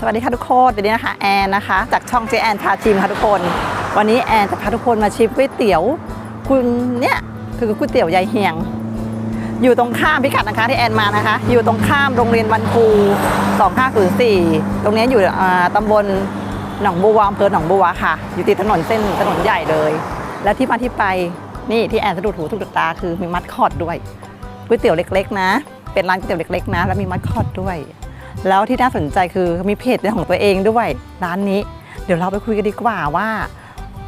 สวัสดีค่ะทุกคนเดี๋ยวนี้นะคะแอนนะคะ จากช่องเจแอนพาชิมค่ะทุกคน วันนี้แอนจะพาทุกคนมาชิมก๋วยเตี๋ยว คุณเนี่ยคือก๋วยเตี๋ยวยายเฮียง อยู่ตรงข้ามพิกัดนะคะที่แอนมานะคะ อยู่ตรงข้ามโรงเรียนวันครู2504 ตรงนี้อยู่อ่าตำบลหนองบัวอำเภอหนองบัวค่ะ อยู่ติดถนนเส้นถนนใหญ่เลย และที่มาที่ไปนี่ที่แอนสะดุดหูสะดุดตาคือมีมัดคอดด้วยก๋วยเตี๋ยวเล็ก ๆ นะ เป็นร้านก๋วยเตี๋ยวเล็กๆนะ แล้วมีมัดคอดด้วย แล้วที่น่าสนใจคือมีเพจของตัวเองด้วยร้านนี้ เดี๋ยวเราไปคุยกันดีกว่าว่า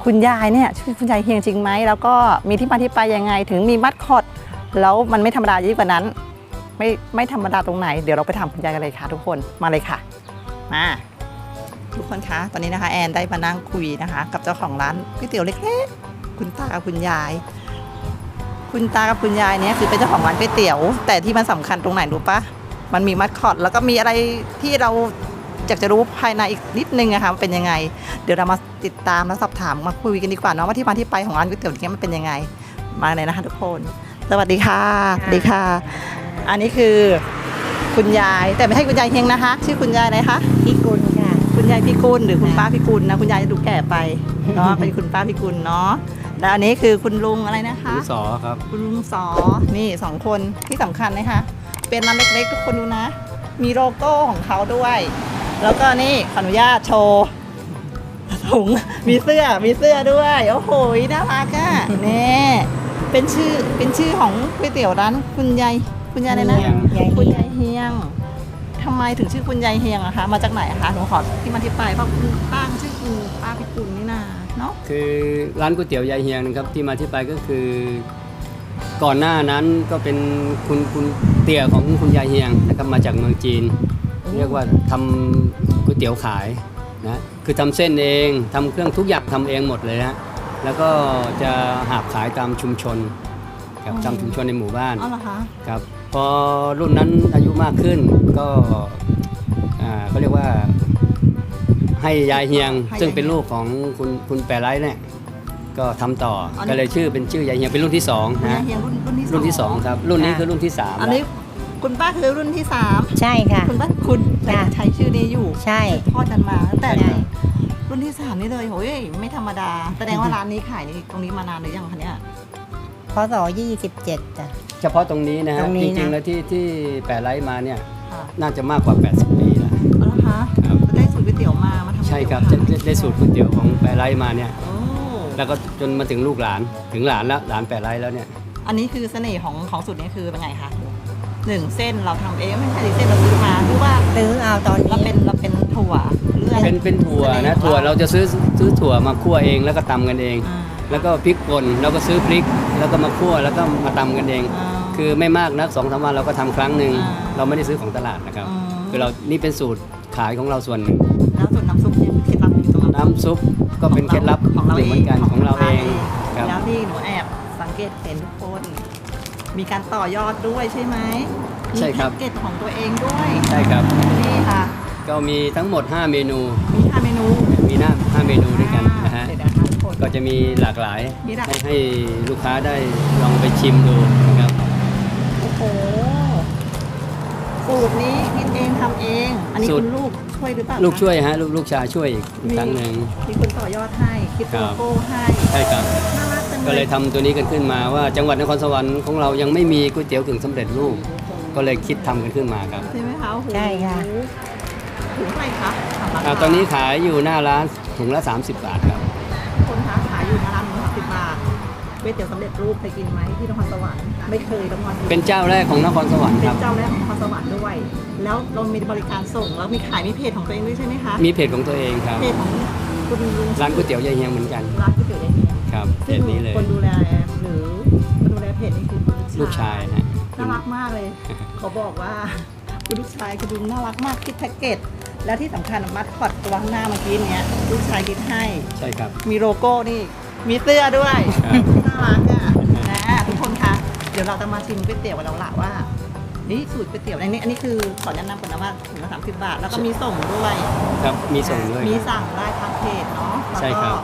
คุณยายเนี่ยชื่อคุณยายเฮียงจริงไหมแล้วก็มีที่มาที่ไปยังไงถึงมีมัดคอดแล้วมันไม่ธรรมดายิ่งกว่านั้น ไม่ไม่ธรรมดาตรงไหน เดี๋ยวเราไปถามคุณยายกันเลยค่ะ ทุกคนมาเลยค่ะมาทุกคนคะตอนนี้นะคะแอนได้มานั่งคุยนะคะ กับเจ้าของร้านก๋วยเตี๋ยวเล็กๆคุณตากับคุณยาย คุณตากับคุณยายเนี่ยคือเป็นเจ้าของร้านก๋วยเตี๋ยว แต่ที่มันสำคัญตรงไหนรู้ปะ มันมีมัดคอดแล้วก็มีอะไรที่เราอยากจะรู้ภายในอีกนิดนึงอะค่ะมันเป็นยังไง เดี๋ยวเรามาติดตามและสอบถามมาคุยกันดีกว่าเนาะว่าที่มาที่ไปของร้านก๋วยเตี๋ยวเนี้มันเป็นยังไง มาเลยนะคะทุกคน สวัสดีค่ะสวัสดีค่ะ อันนี้คือคุณยายแต่ไม่ใช่คุณยายเฮงนะคะ ชื่อคุณยายอะไรคะพี่กุลค่ะ คุณยายพิกุลหรือคุณค่ะป้าพิกุลนะคุณยายจะดูแก่ไปเนาะเป็นคุณป้าพิกุลเนาะแล้วอันนี้คือคุณลุงอะไรนะคะดินสอครับ คุณลุงสอนี่สองคนที่สำคัญนะคะ เป็นร้านเล็กๆ ทุกคนดูนะ มีโลโก้ของเขาด้วย แล้วก็นี่ขออนุญาตโชว์ถุงมีเสื้อมีเสื้อด้วยโอ้โหน่ารักอะนี่เป็นชื่อเป็นชื่อของก๋วยเตี๋ยวร้านคุณยายคุณยายอะไรนะเฮียงยายคุณเฮียยางยเฮียงทำไมถึงชื่อคุณยายเฮียงอะคะ มาจากไหนอะคะหนูขอที่มาที่ไปเพราะคุณป้าชื่อคุณป้าพิกุลนี่นาเนาะคือร้านก๋วยเตี๋ยวยายเฮียงนะครับที่มาที่ไปก็คือ ก่อนหน้านั้นก็เป็นคุณคุณเตี่ยของคุณยายเฮียงนะครับมาจากเมืองจีน เรียกว่าทำก๋วยเตี๋ยวขายนะคือทำเส้นเองทำเครื่องทุกอย่างทำเองหมดเลยฮะแล้วก็จะหาบขายตามชุมชนครับตามชุมชนในหมู่บ้านอ๋อเหรอคะ ครับพอรุ่นนั้นอายุมากขึ้นก็อ่าเขาเรียกว่าให้ยายเฮียงซึ่งเป็นลูกของคุณคุณแปรไร้เนี่ย ก็ทำต่ออก็เลยชื่อเป็นชื่อยายเฮียงเป็นรุ่นที่สองคุณยายนะ เฮียงรุ่นรุ่นที่สองรุ่นที่สองครับ รุ่นนี้คือรุ่นที่สามอันนี้คุณป้าคือรุ่นที่สามใช่ค่ะ คุณป้าคุณแต่จ้ะใช้ชื่อนี้อยู่ใช่ ทอดกันมาตั้งแต่ใช่ รุ่นที่สามนี่เลยโอ้ยไม่ธรรมดาแสดงว่าร้านนี้ขายนี่ตรงนี้มานานหรือยังคะเนี่ย พศยี่สิบเจ็ดจ้ะ เฉพาะตรงนี้นะฮะตรงนี้จนะ ริงๆแล้วที่ที่แปรไร้มาเนี่ยค่ะน่าจะมากกว่า 80 ปีแล้ว เอาละคะครับ ได้สูตรก๋วยเตี๋ยวมามาทำใช่ครับก๋วยจะเตี๋ยวได้ได้สูตรก๋วยเตี๋ยวของแปรไร้มาเนี่ยโอ้ แล้วก็จนมาถึงลูกหลานถึงหลานแล้วหลานแปรไร้แล้วเนี่ย อันนี้คือเสน่ห์ของของสูตรนี้คือเป็นไงคะหนึ่งเส้นเราทำเองไม่ใช่เส้นเราซื้อมาหรือว่าซื้อเอาตอนเรานี้เป็นเราเป็นถั่วหรืออะไรเป็นเป็นถั่วสนะห์ถั่วของเราจะซื้อซื้อถั่วมาคั่วเองแล้วก็ตำกันเอง อ่า แล้วก็พริกป่นเราก็ซื้อพริก แล้วก็มาคั่วแล้วก็มาตำกันเอง อ่าคือไม่มากนะสองสามวันเราก็ทำครั้งหนึ่งอ่าเราไม่ได้ซื้อของตลาดนะครับ อืม คือเรานี่เป็นสูตรขายของเราส่วนหนึ่งแล้วส่วนน้ำซุปเนี่ย นั้นน้ำซุปก็เป็นเคล็ดลับของเราหนึ่งเหมือนกันของเราเองครับแล้วที่หนูแอบสังเกตเห็นทุกคนมีการต่อยอดด้วยใช่ไหมมีใช่ครับแพ็กเกจของตัวเองด้วยใช่ครับนี่ค่ะ ก็มีทั้งหมด 5 เมนูมีห้าเมนูมีหน้า5เมนูด้วยกันนะฮะเดี๋ยวนะคะทุกคนก็จะมีหลากหลายมีหลากให้ให้ลูกค้าได้ลองไปชิมดูนะครับโอ้โห สูตรนี้คิดเองทำเอง อันนี้สูตคุรณลูกช่วยหรือเปล่าลูกคะช่วยฮะลูกลูกชายช่วยอีกครั้งหนึ่ง มีคนต่อยอดให้ คิดครัโลบ โก้ให้ใช่ครับ น่ารักจังก็เลเลยยทำตัวนี้กันขึ้นมาว่าจังหวัดนครสวรรค์ของเรายังไม่มีก๋วยเตี๋ยวกึ่งสำเร็จรูป ก็เลยคิดทำกันขึ้นมาครับใช่ไหมคะโอ้โหใช่ค่ะ ถุงเท่าไหร่คะถามราคาอ่าตอนนี้ขายอยู่หน้าร้านถุงละ 30 บาทครับ ก๋วยเตี๋ยวสำเร็จรูปเคยกินไหมที่นครสวรรค์ไม่เคยต้องมาเป็นเจ้าแรกของนครสวรรค์เป็คนรับเจ้าแรกของนครสวรรค์ด้วย แล้วเรามีบริการส่งแล้วมีขายมีเพจของตัวเองด้วยใช่ไหมคะมีเพจของตัวเองครับ เพจของคุณลุงร้านก๋วยเตี๋ยวยายเฮียงเหมือนกันร้านก๋วยเตี๋ยวยายเฮียงครับเพซึ่งจนี้เลย คนดูแลหรือคนดูแลเพจนี่คือคุณลูกชายฮะ น่ารักมากเลย เขาบอกว่าคุณลูกชายคุณลุงน่ารักมากคิดแพ็กเกจแล้วที่สำคัญมัดคอดตัวข้างหน้าเมื่อกี้เนี้ยลูกชายคิดให้ ใช่ครับ มีโลโก้นี่ มีเสื้อด้วยครับ ดี๋ยวเราจะมาชิมก๋วยเตี๋ยวกันแล้วล่ะว่านี่สูตรก๋วยเตี๋ยวอันนี้อันนี้คือขอแนะนำก่อนนะว่าถุงละสามสิบบาท แล้วก็มีส่งด้วยครับมีส่งด้วยมีครับ สั่งได้ทางเพจเนาะแล้วใช่ก็ครับ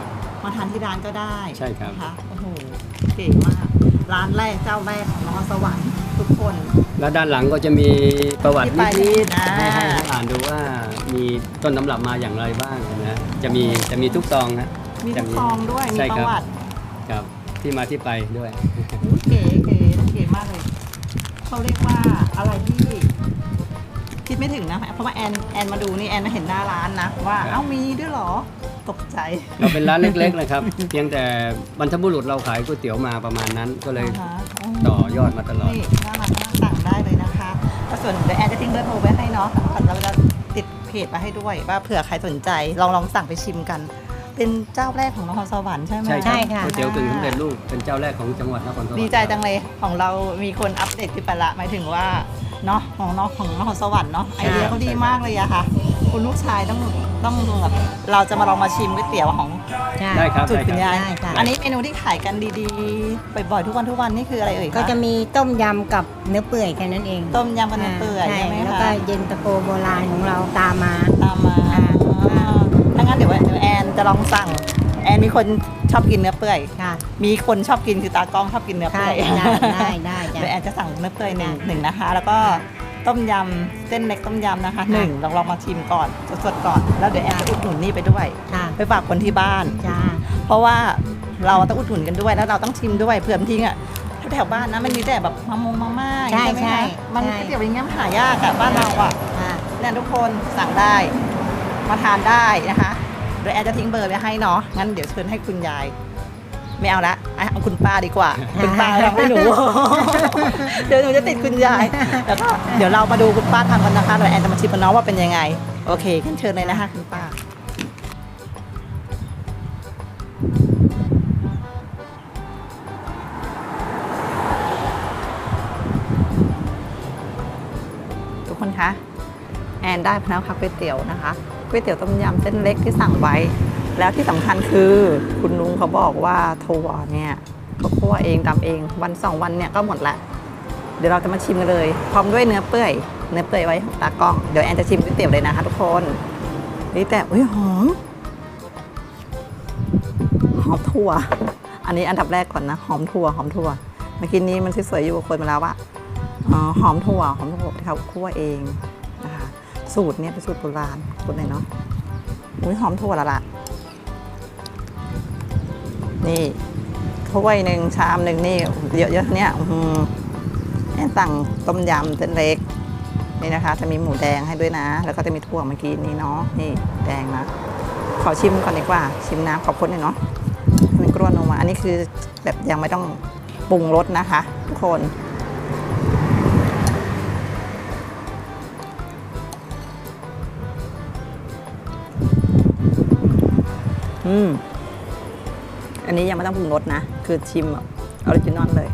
มาทานที่ร้านก็ได้ใช่ครับ นะคะโอ้โหเก๋มาก ร้านแรกเจ้าแรกของนครสวรรค์ทุกคน แล้วด้านหลังก็จะมีประวัติที่ไปนิดอ่าๆให้ให้อ่านดูว่ามีต้นตำรับมาอย่างไรบ้างนะจะมีจะมีทุกซองฮะมีจะทองด้วยมีใช่ประครับวัติ ครับที่มาที่ไปด้วย อุ๊ยเก๋เก๋เก๋มากเลย เขาเรียกว่าอะไรที่คิดไม่ถึงนะ เพราะว่าแอนแอนมาดูนี่แอนมาเห็นหน้าร้านนะว่าครับเอ้ามีด้วยเหรอตกใจ เราเป็นร้านเล็กๆนะครับ เพียงแต่บรรพบุรุษเราขายก๋วยเตี๋ยวมาประมาณนั้นก็เลยอ่าฮะต่อยอดมาตลอด นี่น่ารักน่าสั่งได้เลยนะคะแล้วส่วนเดี๋ยวแอนจะทิ้งเบอร์โทรไว้ให้เนาะเราจะติดเพจมาให้ด้วยว่าเผื่อใครสนใจลองลองสั่งไปชิมกัน เป็นเจ้าแรกของนครสวรรค์ใช่ไหม ใช่ใช่ครับค่ะ ก๋วยเตี๋ยวกึ่งสำเร็จรูปเป็นเจ้าแรกของจังหวัดนครสวรรค์ดีใจจังเลยของเรามีคนอัปเดตขึ้นไปละหมายถึงว่าเนาะของนอกของนครสวรรค์เนาะไอเดียเขาดีมากเลยอะค่ะ คุณลูกชายต้องต้องแบบเราจะมาลองมาชิมก๋วยเตี๋ยวของใช่ ได้ครับจุดได้คุณครับยายได้ค่ะ อันนี้เมนูที่ขายกันดีๆบ่อยๆทุกวันทุกวันนี่คืออะไรเอ่ยคก็จะมีต้มยำกับเนื้อเปื่อยแค่นั้นเองต้มยำกันเปื่อยใช่ใช่ไหมแล้วคะก็เย็นตาโฟโบราณของเราตามมาตามมาอ่าถ้า งั้นเดี๋ยวเดี๋ยวแอนจะลองสั่ง แอนมีคนชอบกินเนื้อเปื่อย ค่ะ มีคนชอบกินคือตากล้องชอบกินเนื้อใช่เปื่อยได้ได้ได้จ้ะ เดี๋ยวแอนจะสั่งเนื้อเปื่อยหนึ่งได้หนึ่งนะคะ แล้วก็ต้มยำเส้นเล็กต้มยำนะคะหนึ่งลองลองมาชิมก่อนสดๆก่อน แล้วเดี๋ยวแอนจะอุดหนุนนี่ไปด้วย ค่ะไปฝากคนที่บ้าน จ้า เพราะว่าเราต้องอุดหนุนกันด้วยแล้วเราต้องชิมด้วยเผื่อทิ้งอะแถวๆบ้านนะมันมีแต่แบบมะมงมาม่าอย่างนี้ใช่ไหมใช่คะมันใช่ ก๋วยเตี๋ยวอย่างเงี้ยมันหายากอะบ้านเราอะค่ะ เนี่ยทุกคนสั่งได้ มาทานได้นะคะ เดี๋ยวแอนจะทิ้งเบอร์ไว้ให้เนาะงั้นเดี๋ยวเชิญให้คุณยาย ไม่เอาละอะเอาคุณป้าดีกว่า คุณป้าทำให้หนู เดี๋ยวหนูจะติดคุณยายแล้วก็เดี๋ยวเรามาดูคุณป้าทำกันนะคะเดี๋ยวแอนจะมาชิมกันเนาะว่าเป็นยังไง โอเคงั้นเชิญเลยนะคะคุณป้าทุกคนคะแอนได้พนักพักก๋วยเตี๋ยวนะคะ ก๋วยเตี๋ยวต้มยำเส้นเล็กที่สั่งไว้ แล้วที่สำคัญคือคุณลุงเขาบอกว่าถั่วเนี่ยเขาคั่วเองตำเองวันสองวันเนี่ยก็หมดละเดี๋ยวเราจะมาชิมกันเลย พร้อมด้วยเนื้อเปื่อย เนื้อเปื่อยไว้ของตากล้องเดี๋ยวแอนจะชิมก๋วยเตี๋ยวเลยนะคะทุกคนนี่แต่อุ้ยหอมหอมถั่ว อันนี้อันดับแรกก่อนนะหอมถั่วหอมถั่วเมื่อกี้นี้มันสวยๆอยู่กับคนมาแล้วว่าอ๋อหอมถั่วหอมถั่วที่เขาคั่วเอง สูตรเนี่ยเป็นสูตรโบราณคนไหนเนาะอุ้ยหอมถั่วละละนี่ถ้วยหนึ่งชามหนึ่งนี่เยอะๆเนี่ยอื้อหือแอนสั่งต้มยำเส้นเล็กนี่นะคะ จะมีหมูแดงให้ด้วยนะ แล้วก็จะมีถั่วเมื่อกี้นี้เนาะนี่แดงนะขอชิมก่อนดีกว่า ชิมน้ำขอบคุณหน่อยเนาะมันกรวนออกมา อันนี้คือแบบยังไม่ต้องปรุงรสนะคะ ทุกคน อืม อันนี้ยังไม่ต้องปรุงรสนะ คือชิมแบบออริจินอลเลย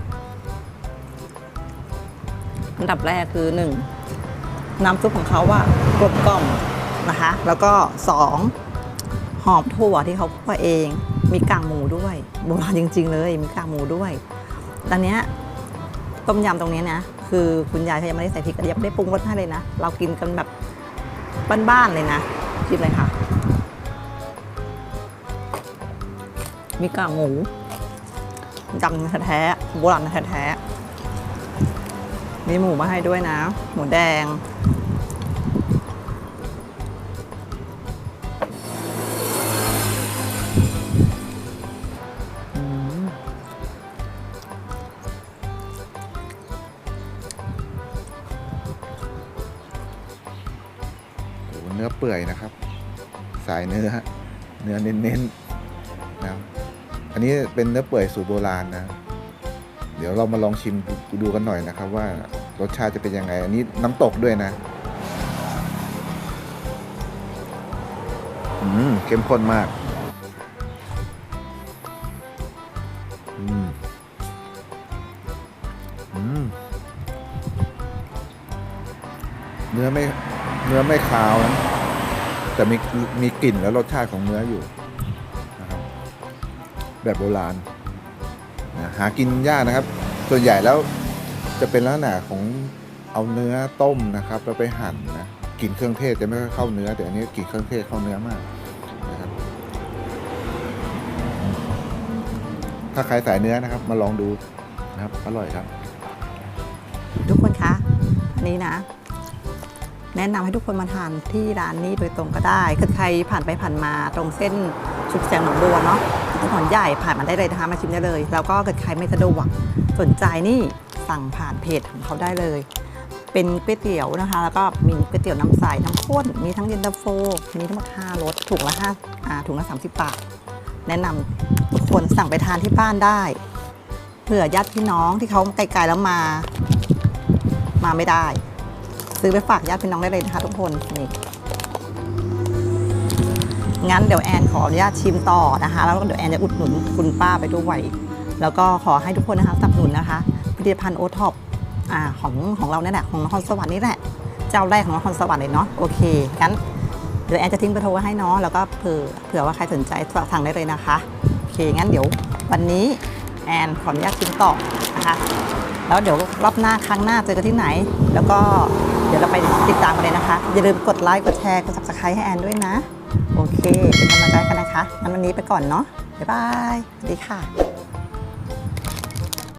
อันดับแรกคือหนึ่งน้ำซุปของเขาว่ากลมกล่อมนะคะ แล้วก็สองหอมถั่วที่เขาคั่วเอง มีกากหมูด้วย โบราณจริง ๆ เลย มีกากหมูด้วยตอนเนี้ยต้มยำตรงนี้นะ คือคุณยายเขายังไม่ได้ใส่พริกกระเทียมไม่ได้ปรุงรสให้เลยนะ เรากินกันแบบบ้านๆเลยนะชิมเลยค่ะ มีกากหมูดำแท้ๆโบราณแท้ๆมีหมูมาให้ด้วยนะ หมูแดง เนื้อเปื่อยนะครับ สายเนื้อ เนื้อเน้นๆนะ อันนี้เป็นเนื้อเปื่อยสูตรโบราณนะ เดี๋ยวเรามาลองชิมดูกันหน่อยนะครับ ว่ารสชาติจะเป็นยังไง อันนี้น้ำตกด้วยนะ อืมเข้มข้นมาก อืม อืม เนื้อไม่ เนื้อไม่คาวนะแต่มีมีกลิ่นและรสชาติของเนื้ออยู่ แบบโบราณนะหากินยากนะครับ ส่วนใหญ่แล้วจะเป็นลักษณะของเอาเนื้อต้มนะครับแล้วไปหั่นนะกลิ่นเครื่องเทศจะไม่ค่อยเข้าเนื้อ แต่อันนี้กลิ่นเครื่องเทศเข้าเนื้อมากนะครับถ้าใครสายเนื้อนะครับมาลองดูนะครับอร่อยครับ ทุกคนคะอันนี้นะ แนะนำให้ทุกคนมาทานที่ร้านนี้โดยตรงก็ได้คือใครผ่านไปผ่านมาตรงเส้นชุบแสงหนองบัวเนาะ ถนนใหญ่ผ่านมาได้เลยนะคะมาชิมได้เลย แล้วก็เกิดใครไม่สะดวกสนใจนี่สั่งผ่านเพจของเขาได้เลย เป็นก๋วยเตี๋ยวนะคะ แล้วก็มีก๋วยเตี๋ยวน้ำใสน้ำข้นมีทั้งเย็นตาโฟ มีทั้งหมด5รสถุงละ5อ่าถุงละ30บาทแนะนำทุกคนสั่งไปทานที่บ้านได้เผื่อญาติพี่น้องที่เขาไกลๆแล้วมา มาไม่ได้ ซื้อไปฝากญาติพี่น้องได้เลยนะคะทุกคนนี่ งั้นเดี๋ยวแอนขออนุญาตชิมต่อนะคะ แล้วก็เดี๋ยวแอนจะอุดหนุนคุณป้าไปด้วยแล้วก็ขอให้ทุกคนนะคะสนับสนุนนะคะผลิตภัณฑ์โอท็อปอ่าของของเราเนี่ยแหละของนครสวรรค์นี่แหละเจ้าแรกของนครสวรรค์เลยเนาะโอเคงั้นเดี๋ยวแอนจะทิ้งเบอร์โทรไว้ให้เนาะแล้วก็เผื่อเผื่อว่าใครสนใจสั่งได้เลยนะคะโอเคงั้นเดี๋ยววันนี้แอนขออนุญาตชิมต่อนะคะแล้วเดี๋ยวรอบหน้าครั้งหน้าเจอกันที่ไหน แล้วก็เดี๋ยวเราไปติดตามกันเลยนะคะ อย่าลืมกดไลค์กดแชร์กด subscribe ให้แอนด้วยนะ โอเค เป็นกำลังใจกันนะคะงั้นวันนี้ไปก่อนเนาะบ๊ายบาย สวัสดีค่ะ